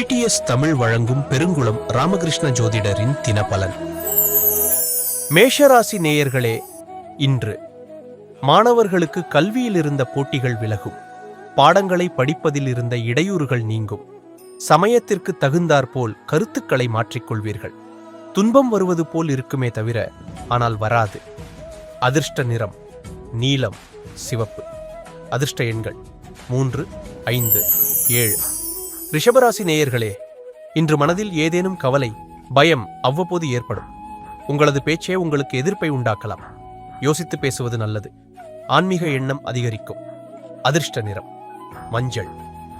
TDS Tamil வழங்கும் பெருங்குளம் ராமகிருஷ்ண ஜோதிடரின் தினபலன் மேஷராசி நேயர்களே இன்று மாணவர்களுக்கு கல்வியில் இருந்த போட்டிகள் விலகும். பாடங்களை படிப்பதில் இருந்த இடையூறுகள் நீங்கும். சமயத்திற்கு தகுந்தாற்போல் கருத்துக்களை மாற்றிக்கொள்வீர்கள். துன்பம் வருவது போல் இருக்குமே தவிர ஆனால் வராது. அதிர்ஷ்ட நிறம் நீலம் சிவப்பு. அதிர்ஷ்ட எண்கள் மூன்று ஐந்து ஏழு. ரிஷபராசி நேயர்களே இன்று மனதில் ஏதேனும் கவலை பயம் அவ்வப்போது ஏற்படும். உங்களது பேச்சே உங்களுக்கு எதிர்ப்பை உண்டாக்கலாம். யோசித்து பேசுவது நல்லது. ஆன்மீக எண்ணம் அதிகரிக்கும். அதிர்ஷ்ட நிறம் மஞ்சள்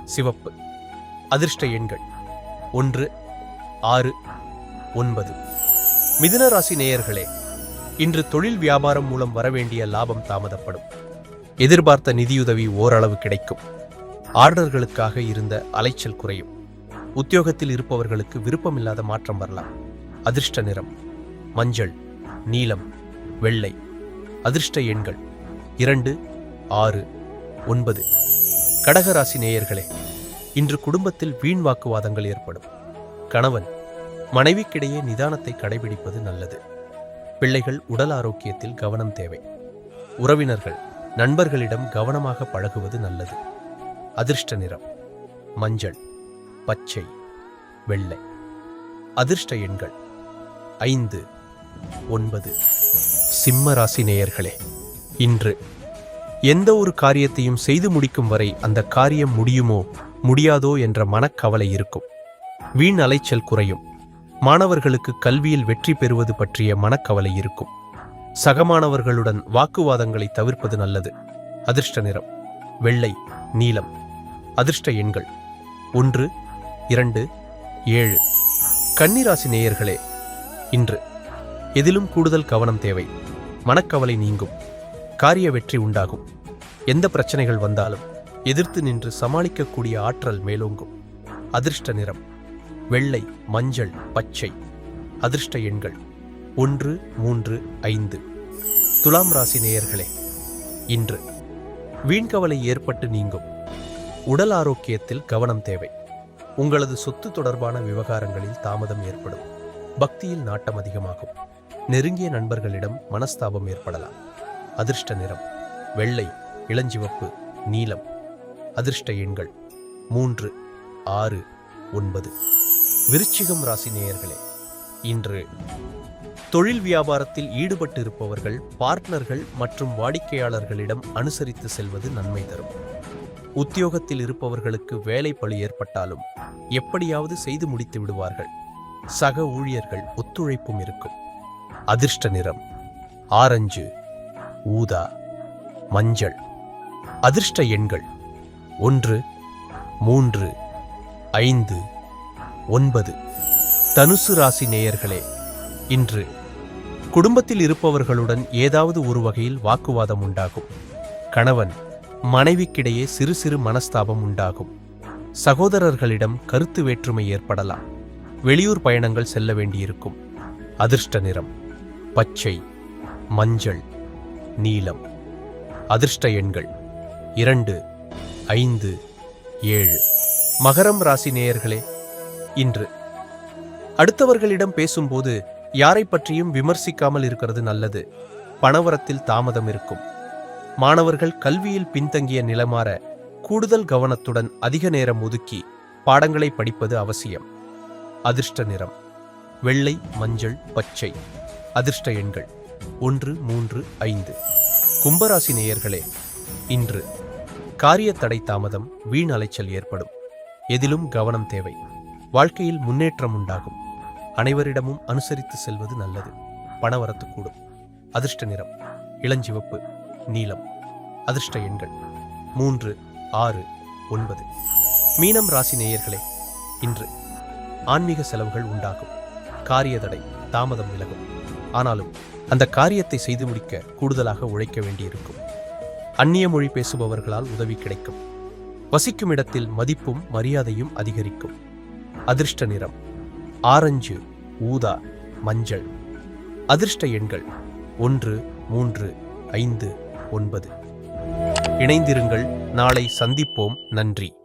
சிவப்பு. அதிர்ஷ்ட எண்கள் ஒன்று ஆறு ஒன்பது. மிதுன ராசி நேயர்களே இன்று தொழில் வியாபாரம் மூலம் வரவேண்டிய லாபம் தாமதப்படும். எதிர்பார்த்த நிதியுதவி ஓரளவு கிடைக்கும். ஆர்டர்களுக்காக இருந்த அலைச்சல் குறையும். உத்தியோகத்தில் இருப்பவர்களுக்கு விருப்பமில்லாத மாற்றம் வரலாம். அதிர்ஷ்ட நிறம் மஞ்சள் நீலம் வெள்ளை. அதிர்ஷ்ட எண்கள் இரண்டு ஆறு ஒன்பது. கடகராசி நேயர்களே இன்று குடும்பத்தில் வீண் வாக்குவாதங்கள் ஏற்படும். கணவன் மனைவிக்கிடையே நிதானத்தை கடைபிடிப்பது நல்லது. பிள்ளைகள் உடல் ஆரோக்கியத்தில் கவனம் தேவை. உறவினர்கள் நண்பர்களிடம் கவனமாக பழகுவது நல்லது. அதிர்ஷ்ட நிறம். மஞ்சள் பச்சை வெள்ளை. அதிர்ஷ்ட எண்கள் ஐந்து ஒன்பது. சிம்ம ராசி நேயர்களே இன்று எந்த ஒரு காரியத்தையும் செய்து முடிக்கும் வரை அந்த காரியம் முடியுமோ முடியாதோ என்ற மனக்கவலை இருக்கும். வீண் அலைச்சல் குறையும். மாணவர்களுக்கு கல்வியில் வெற்றி பெறுவது பற்றிய மனக்கவலை இருக்கும். சகமானவர்களுடன் வாக்குவாதங்களை தவிர்ப்பது நல்லது. அதிர்ஷ்ட நிறம். வெள்ளை நீலம். அதிர்ஷ்ட எண்கள். ஒன்று இரண்டு ஏழு. கன்னிராசி நேயர்களே இன்று எதிலும் கூடுதல் கவனம் தேவை. மனக்கவலை நீங்கும். காரிய வெற்றி உண்டாகும். எந்த பிரச்சனைகள் வந்தாலும் எதிர்த்து நின்று சமாளிக்கக்கூடிய ஆற்றல் மேலோங்கும். அதிர்ஷ்ட நிறம். வெள்ளை மஞ்சள் பச்சை. அதிர்ஷ்ட எண்கள். ஒன்று மூன்று ஐந்து. துலாம் ராசி நேயர்களே இன்று வீண்கவலை ஏற்பட்டு நீங்கும். உடல் ஆரோக்கியத்தில் கவனம் தேவை. உங்களது சொத்து தொடர்பான விவகாரங்களில் தாமதம் ஏற்படும். பக்தியில் நாட்டம் அதிகமாகும். நெருங்கிய நண்பர்களிடம் மனஸ்தாபம் ஏற்படலாம். அதிர்ஷ்ட நிறம் வெள்ளை இளஞ்சிவப்பு நீலம். அதிர்ஷ்ட எண்கள் மூன்று ஆறு ஒன்பது. விருச்சிகம் ராசி நேயர்களே இன்று தொழில் வியாபாரத்தில் ஈடுபட்டு இருப்பவர்கள் பார்ட்னர்கள் மற்றும் வாடிக்கையாளர்களிடம் அனுசரித்து செல்வது நன்மை தரும். உத்தியோகத்தில் இருப்பவர்களுக்கு வேலை பழி ஏற்பட்டாலும் எப்படியாவது செய்து முடித்து விடுவார்கள். சக ஊழியர்கள் ஒத்துழைப்பும் இருக்கும். அதிர்ஷ்ட நிறம் ஆரஞ்சு ஊதா மஞ்சள். அதிர்ஷ்ட எண்கள் ஒன்று மூன்று ஐந்து ஒன்பது. தனுசு ராசி நேயர்களே இன்று குடும்பத்தில் இருப்பவர்களுடன் ஏதாவது ஒரு வகையில் வாக்குவாதம் உண்டாகும். கணவன் மனைவிக்கிடையே சிறு சிறு மனஸ்தாபம் உண்டாகும். சகோதரர்களிடம் கருத்து வேற்றுமை ஏற்படலாம். வெளியூர் பயணங்கள் செல்ல வேண்டியிருக்கும். அதிர்ஷ்ட நிறம் பச்சை மஞ்சள் நீலம். அதிர்ஷ்ட எண்கள் இரண்டு ஐந்து ஏழு. மகரம் ராசி நேயர்களே இன்று. அடுத்தவர்களிடம் பேசும்போது யாரை பற்றியும் விமர்சிக்காமல் இருக்கிறது நல்லது. பணவரத்தில் தாமதம் இருக்கும். மாணவர்கள் கல்வியில் பின்தங்கிய நிலமாற கூடுதல் கவனத்துடன் அதிக நேரம் ஒதுக்கி பாடங்களை படிப்பது அவசியம். அதிர்ஷ்ட நிறம். வெள்ளை மஞ்சள் பச்சை. அதிர்ஷ்ட எண்கள். ஒன்று மூன்று ஐந்து. கும்பராசி நேயர்களே இன்று காரிய தடை தாமதம் வீண் அலைச்சல் ஏற்படும். எதிலும் கவனம் தேவை. வாழ்க்கையில் முன்னேற்றம் உண்டாகும். அனைவரிடமும் அனுசரித்து செல்வது நல்லது. பணவரத்து கூடும் அதிர்ஷ்ட நிறம். இளஞ்சிவப்பு. நீலம். அதிர்ஷ்ட எண்கள். மூன்று ஆறு ஒன்பது. மீனம் ராசி நேயர்களே இன்று ஆன்மீக செலவுகள் உண்டாகும். காரிய தடை தாமதம் விலகும். ஆனாலும் அந்த காரியத்தை செய்து முடிக்க கூடுதலாக உழைக்க வேண்டியிருக்கும். அந்நிய மொழி பேசுபவர்களால் உதவி கிடைக்கும். வசிக்கும் இடத்தில் மதிப்பும் மரியாதையும் அதிகரிக்கும். அதிர்ஷ்ட நிறம். ஆரஞ்சு ஊதா மஞ்சள். அதிர்ஷ்ட எண்கள் ஒன்று மூன்று ஐந்து ஒன்பது. இணைந்திருங்கள். நாளை சந்திப்போம். நன்றி.